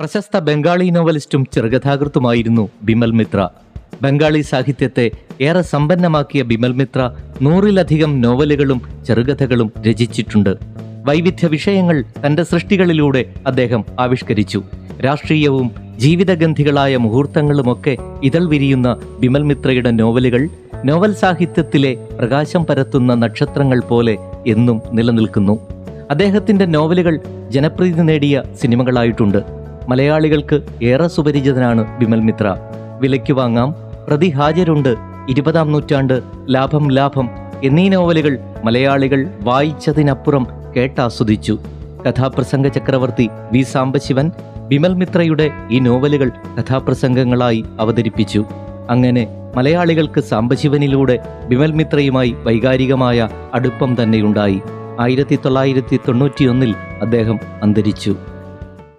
പ്രശസ്ത ബംഗാളി നോവലിസ്റ്റും ചെറുകഥാകൃത്തുമായിരുന്നു ബിമൽ മിത്ര. ബംഗാളി സാഹിത്യത്തെ ഏറെ സമ്പന്നമാക്കിയ ബിമൽ മിത്ര നൂറിലധികം നോവലുകളും ചെറുകഥകളും രചിച്ചിട്ടുണ്ട്. വൈവിധ്യ വിഷയങ്ങൾ തന്റെ സൃഷ്ടികളിലൂടെ അദ്ദേഹം ആവിഷ്കരിച്ചു. രാഷ്ട്രീയവും ജീവിതഗന്ധികളായ മുഹൂർത്തങ്ങളുമൊക്കെ ഇതൾ വിരിയുന്ന ബിമൽ മിത്രയുടെ നോവലുകൾ നോവൽ സാഹിത്യത്തിലെ പ്രകാശം പരത്തുന്ന നക്ഷത്രങ്ങൾ പോലെ എന്നും നിലനിൽക്കുന്നു. അദ്ദേഹത്തിന്റെ നോവലുകൾ ജനപ്രീതി നേടിയ സിനിമകളായിട്ടുണ്ട്. മലയാളികൾക്ക് ഏറെ സുപരിചിതനാണ് വിമൽ മിത്ര. വിലയ്ക്ക് വാങ്ങാം. പ്രതി ഹാജരുണ്ട്. ഇരുപതാം നൂറ്റാണ്ട് ലാഭം ലാഭം എന്നീ നോവലുകൾ മലയാളികൾ വായിച്ചതിനപ്പുറം കേട്ടാസ്വദിച്ചു. കഥാപ്രസംഗ ചക്രവർത്തി വി സാംബശിവൻ വിമൽ മിത്രയുടെ ഈ നോവലുകൾ കഥാപ്രസംഗങ്ങളായി അവതരിപ്പിച്ചു. അങ്ങനെ മലയാളികൾക്ക് സാംബശിവനിലൂടെ വിമൽ മിത്രയുമായി വൈകാരികമായ അടുപ്പം തന്നെയുണ്ടായി. ആയിരത്തി തൊള്ളായിരത്തി തൊണ്ണൂറ്റിയൊന്നിൽ അദ്ദേഹം അന്തരിച്ചു.